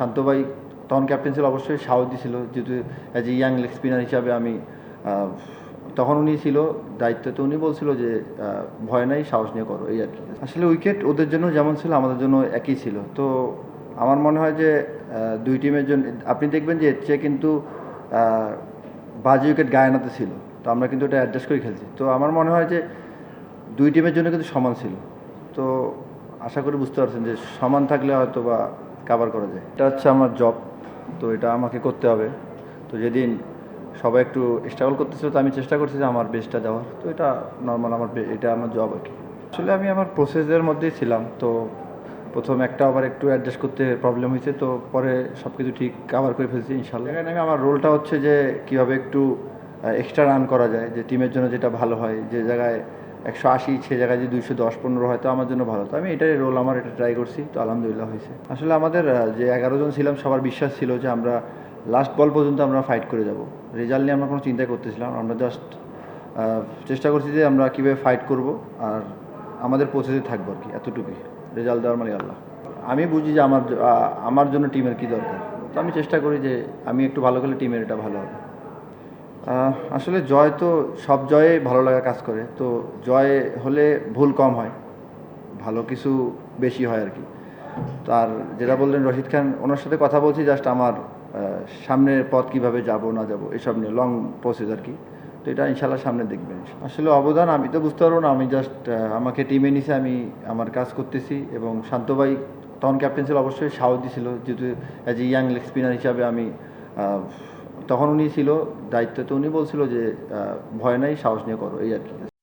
শান্ত ভাই, তখন ক্যাপ্টেন ছিল অবশ্যই সাহস দিছিল, যেহেতু as a young leg spinner হিসাবে আমি তখন উনি ছিল দায়িত্ব তো উনি বলছিল যে ভয় নাই, সাহস নিয়ে করো, এই আর কি। আসলে উইকেট ওদের জন্য যেমন ছিল, আমাদের জন্য একই ছিল। তো আমার মনে হয় যে দুই টিমের জন্য আপনি দেখবেন যে, এর চেয়ে কিন্তু বাজে উইকেট গায়নাতে ছিল। তো আমরা কিন্তু এটা অ্যাডজাস্ট করে খেলছি। তো আমার মনে হয় যে, দুই টিমের জন্য কিন্তু সমান ছিল। তো আশা করি বুঝতে পারছেন যে, সমান থাকলে হয়তো বা কাভার করা যায়। এটা হচ্ছে আমার জব তো এটা আমাকে করতে হবে। তো যেদিন সবাই একটু স্ট্রাগল করতেছিল, তো আমি চেষ্টা করছি যে আমার বেস্টটা দেওয়ার। তো এটা নর্মাল আমার এটা আমার জব আর কি। আসলে আমি আমার প্রসেসের মধ্যেই ছিলাম, তো প্রথম একটা আবার একটু অ্যাডজাস্ট করতে প্রবলেম হয়েছে, তো পরে সব কিছু ঠিক কাভার করে ফেলছি ইনশাল্লাহ এখানে আমি আমার রোলটা হচ্ছে যে কীভাবে একটু এক্সট্রা রান করা যায়, যে টিমের জন্য যেটা ভালো হয়, যে জায়গায় একশো আশি, সে জায়গায় যে দুইশো দশ, পনেরো হয়, তো আমার জন্য ভালো। তো আমি এটাই রোল আমার, এটা ট্রাই করছি, তো আলহামদুলিল্লাহ হয়েছে। আসলে আমাদের যে এগারো জন ছিলাম, সবার বিশ্বাস ছিল যে আমরা লাস্ট বল পর্যন্ত আমরা ফাইট করে যাব। রেজাল্ট নিয়ে আমরা কোনো চিন্তাই করতেছিলাম আমরা জাস্ট চেষ্টা করছি যে আমরা কীভাবে ফাইট করব, আর আমাদের প্রসেসে থাকব আর কি, এতটুকুই। রেজাল্ট দেওয়ার মানে আল্লাহ। আমি বুঝি যে আমার আমার জন্য টিমের কী দরকার? তো আমি চেষ্টা করি যে আমি একটু ভালো খেলে টিমের এটা ভালো হবে। আসলে জয় তো সব জয়ে ভালো লাগা কাজ করে। তো জয় হলে ভুল কম হয়, ভালো কিছু বেশি হয় আর কি। তো আর যেটা বললেন রশিদ খান, ওনার সাথে কথা বলছি জাস্ট আমার সামনের পথ কীভাবে যাব, না যাব, এসব নিয়ে লং প্রসেস আর কি। তো এটা ইনশাল্লাহ সামনে দেখবেন। আসলে অবদান, আমি তো বুঝতে পারব না, আমি জাস্ট আমাকে টিমে নিছে, আমি আমার কাজ করতেছি এবং শান্ত ভাই, তখন ক্যাপ্টেন ছিল, অবশ্যই সাহস দিছিল, যেহেতু as a young leg spinner হিসাবে আমি তখন উনি ছিল, দায়িত্ব তো উনি বলছিল যে ভয় নাই, সাহস নিয়ে করো, এই আর কি।